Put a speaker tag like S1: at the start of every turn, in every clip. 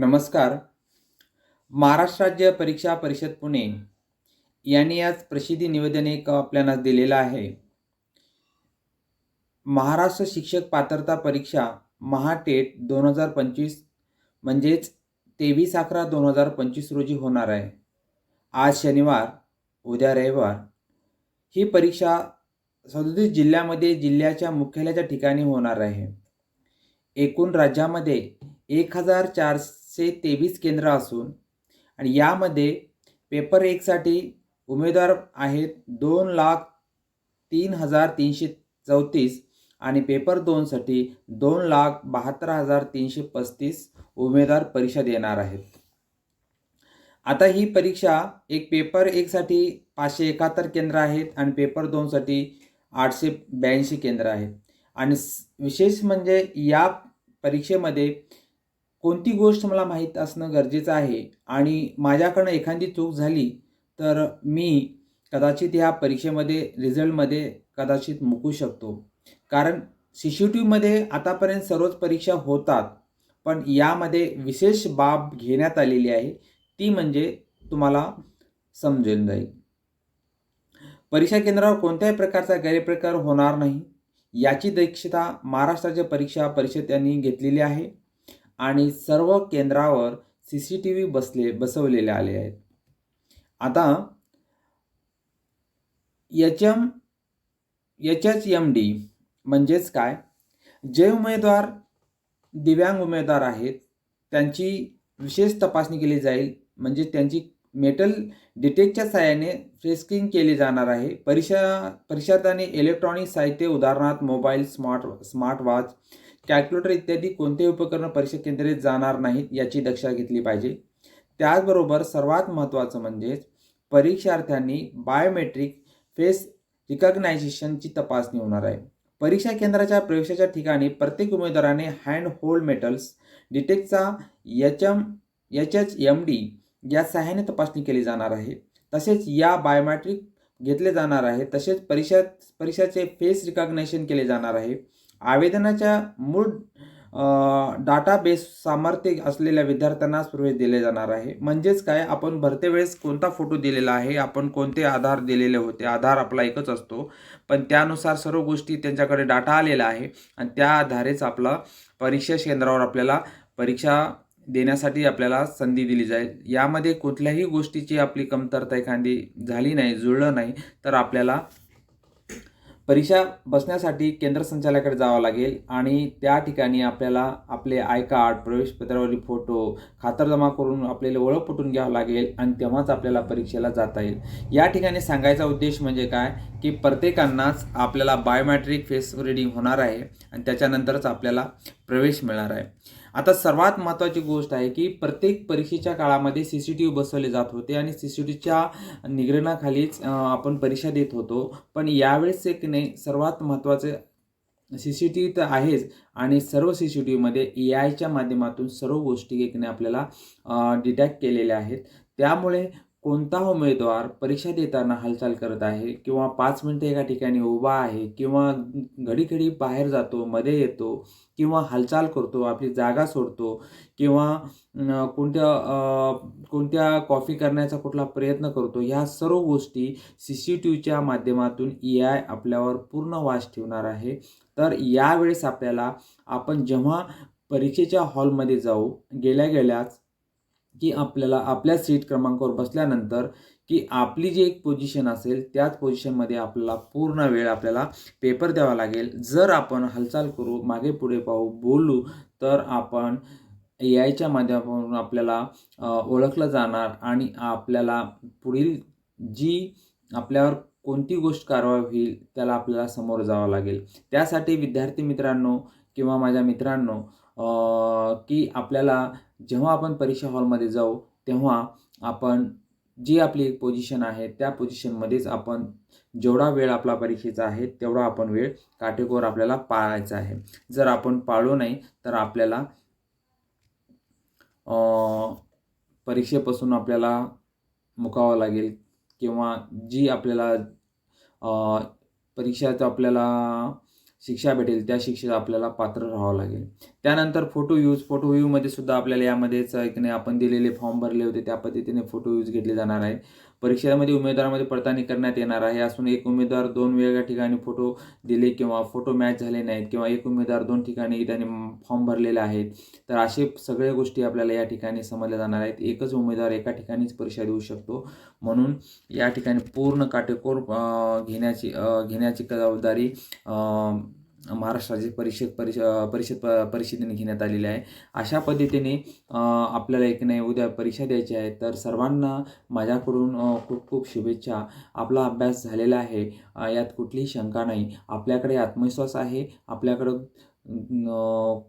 S1: नमस्कार. महाराष्ट्र राज्य परीक्षा परिषद पुणे यांनी आज प्रसिद्धी निवेदन एक आपल्याला दिलेलं आहे. महाराष्ट्र शिक्षक पात्रता परीक्षा महाटेट दोन हजार पंचवीस म्हणजेच तेवीस अकरा दोन हजार पंचवीस रोजी होणार आहे. आज शनिवार उद्या रविवार. ही परीक्षा सदतीस जिल्ह्यामध्ये जिल्ह्याच्या मुख्यालयाच्या ठिकाणी होणार आहे. एकूण राज्यामध्ये एक हजार चारशे तेवीस केंद्र असून आणि यामध्ये पेपर एकसाठी उमेदवार आहेत दोन लाख तीन हजार तीनशे चौतीस आणि पेपर दोनसाठी दोन लाख बहात्तर हजार तीनशे पस्तीस उमेदवार परीक्षा देणार आहेत. आता ही परीक्षा एक पेपर एकसाठी पाचशे एकाहत्तर केंद्र आहेत आणि पेपर दोनसाठी आठशे ब्याऐंशी केंद्र आहेत. आणि विशेष म्हणजे या परीक्षेमध्ये कोणती गोष्ट मला माहीत असणं गरजेचं आहे? आणि माझ्याकडनं एखादी चूक झाली तर मी कदाचित ह्या परीक्षेमध्ये रिझल्टमध्ये कदाचित मुकू शकतो. कारण सी सी टी व्हीमध्ये आतापर्यंत सर्वच परीक्षा होतात पण यामध्ये विशेष बाब घेण्यात आलेली आहे. ती म्हणजे तुम्हाला समजून जाईल. परीक्षा केंद्रावर कोणत्याही प्रकारचा गैरप्रकार होणार नाही. याची दक्षता महाराष्ट्राच्या परीक्षा परिषद यांनी घेतलेली आहे. आणि सर्व केंद्रावर सी सी टी व्ही बसले बसवलेले आले आहेत. आता H M H H M D म्हणजेच काय? जे उमेदवार दिव्यांग उमेदवार आहेत त्यांची विशेष तपासणी केली जाईल. म्हणजे त्यांची मेटल डिटेक्टच्या सहाय्याने फ्रेस्किंग केली जाणार आहे. परीक्षा परिषदाने इलेक्ट्रॉनिक साहित्य उदाहरणार्थ mobile smart smart watch calculator इत्यादी कोणते उपकरण परीक्षा केंद्रे जाणार नाहीत याची दक्षता घेतली पाहिजे. त्याचबरोबर सर्वात महत्त्वाचं म्हणजेच परीक्षार्थ्यांनी बायोमेट्रिक फेस रिकग्नायझेशनची तपासणी होणार आहे. परीक्षा केंद्राच्या प्रवेशाच्या ठिकाणी प्रत्येक उमेदवाराने hand hold metals डिटेक्टचा H M H H M D या सहाय्याने तपासणी केली जाणार आहे. तसेच या बायोमॅट्रिक घेतले जाणार आहे. तसेच परीक्षा परीक्षाचे फेस रिकग्नेशन केले जाणार आहे. आवेदनाच्या मूळ डाटाबेस सामर्थ्य असलेल्या विद्यार्थ्यांनाच प्रवेश दिले जाणार आहे. म्हणजेच काय? आपण भरते वेळेस कोणता फोटो दिलेला आहे? आपण कोणते आधार दिलेले होते? आधार आपला एकच असतो. पण त्यानुसार सर्व गोष्टी त्यांच्याकडे डाटा आलेला आहे आणि त्या आधारेच आपला परीक्षा केंद्रावर आपल्याला परीक्षा देण्यासाठी आपल्याला संधी दिली जाईल. यामध्ये कुठल्याही गोष्टीची आपली कमतरता एखादी झाली नाही जुळलं नाही तर आपल्याला परीक्षा बसण्यासाठी केंद्र संचालकाकडे जावं लागेल आणि त्या ठिकाणी आपल्याला आपले आय कार्ड प्रवेशपत्रावरील फोटो खातरजमा करून आपल्याला ओळख पटून घ्यावं लागेल आणि तेव्हाच आपल्याला परीक्षेला जाता येईल. या ठिकाणी सांगायचा उद्देश म्हणजे काय? की प्रत्येकांनाच आपल्याला बायोमॅट्रिक फेस रिडिंग होणार आहे आणि त्याच्यानंतरच आपल्याला प्रवेश मिळणार आहे. आता सर्वात महत्त्वाची गोष्ट आहे की प्रत्येक परीक्षेच्या काळामध्ये सी सी टी व्ही बसवले जात होते आणि सी सी टी व्हीच्या आपण परीक्षा देत होतो. पण यावेळेस एक नाही सर्वात महत्त्वाचं सी सी टी व्ही तर आहेच आणि सर्व सी सी टी व्हीमध्ये ए आयच्या माध्यमातून सर्व गोष्टी एकने आपल्याला डिटॅक्ट केलेल्या आहेत. त्यामुळे कोणता उमेदवार परीक्षा देताना हालचाल करत आहे किंवा पाच मिनटं एका ठिकाणी उभा आहे किंवा घडी घडी बाहेर जातो मध्ये येतो किंवा हालचाल करतो आपली जागा सोडतो किंवा कोणत्या कोणत्या कॉफी करण्याचा कुठला प्रयत्न करतो ह्या सर्व गोष्टी सी सी टी व्हीच्या माध्यमातून ई आय आपल्यावर पूर्ण वास ठेवणार आहे. तर यावेळेस आपल्याला आपण जेव्हा परीक्षेच्या हॉलमध्ये जाऊ गेल्या गेल्याच की आपल्याला आपल्या सीट क्रमांकावर बसल्यानंतर की आपली जी एक पोझिशन असेल त्याच पोझिशनमध्ये आपल्याला पूर्ण वेळ आपल्याला पेपर द्यावा लागेल. जर आपण हालचाल करू मागे पुढे पाहू बोलू तर आपण ए आयच्या माध्यमातून आपल्याला ओळखलं जाणार आणि आपल्याला पुढील जी आपल्यावर कोणती गोष्ट कारवाई होईल त्याला आपल्याला समोर जावं लागेल. त्यासाठी विद्यार्थी मित्रांनो किंवा माझ्या मित्रांनो की आपल्याला जेव्हा आपण परीक्षा हॉलमध्ये जाऊ तेव्हा आपण जी आपली एक पोझिशन आहे त्या पोझिशनमध्येच आपण जेवढा वेळ आपला परीक्षेचा आहे तेवढा आपण वेळ काटेकोर आपल्याला पाळायचा आहे. जर आपण पाळलो नाही तर आपल्याला परीक्षेपासून आपल्याला मुकावं लागेल किंवा जी आपल्याला परीक्षाचं आपल्याला शिक्षा भेटेल त्या शिक्षेला आपल्याला पात्र राहावं लागेल. त्यानंतर फोटो यूज फोटो यूजमध्ये सुद्धा आपल्याला यामध्येच एक नाही आपण दिलेले फॉर्म भरले होते त्या पद्धतीने फोटो यूज घेतले जाणार आहेत परीक्षेमध्ये उमेदवारामध्ये पडताळणी करण्यात येणार आहे. असून एक उमेदवार दोन वेगळ्या ठिकाणी फोटो दिले किंवा फोटो मॅच झाले नाहीत किंवा एक उमेदवार दोन ठिकाणी त्याने फॉर्म भरलेले आहेत. तर असे सगळ्या गोष्टी आपल्याला या ठिकाणी समजल्या जाणार आहेत. एकच उमेदवार एका ठिकाणीच परीक्षा देऊ शकतो. म्हणून या ठिकाणी पूर्ण काटेकोर घेण्याची घेण्याची जबाबदारी महाराष्ट्र राज्य परिषद परिष परिषद प- परिषदेने घेण्यात आलेली आहे. अशा पद्धतीने आपल्याला एक नाही उद्या परीक्षा द्यायची आहे. तर सर्वांना माझ्याकडून खूप खूप शुभेच्छा. आपला अभ्यास झालेला आहे. यात कुठलीही शंका नाही. आपल्याकडे आत्मविश्वास आहे. आपल्याकडं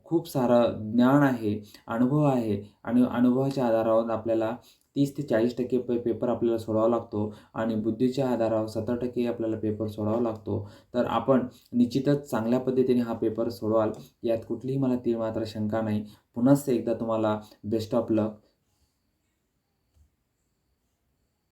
S1: खूप सारं ज्ञान आहे अनुभव आहे आणि अनुभवाच्या आधारावर आपल्याला तीस ते चाळीस टक्के पे पेपर आपल्याला सोडावा लागतो आणि बुद्धीच्या आधारावर सत्तर टक्के आपल्याला पेपर सोडावा लागतो. तर आपण निश्चितच चांगल्या पद्धतीने हा पेपर सोडवाल यात कुठलीही मला ती मात्र शंका नाही. पुन्हा एकदा तुम्हाला बेस्ट ऑफ लक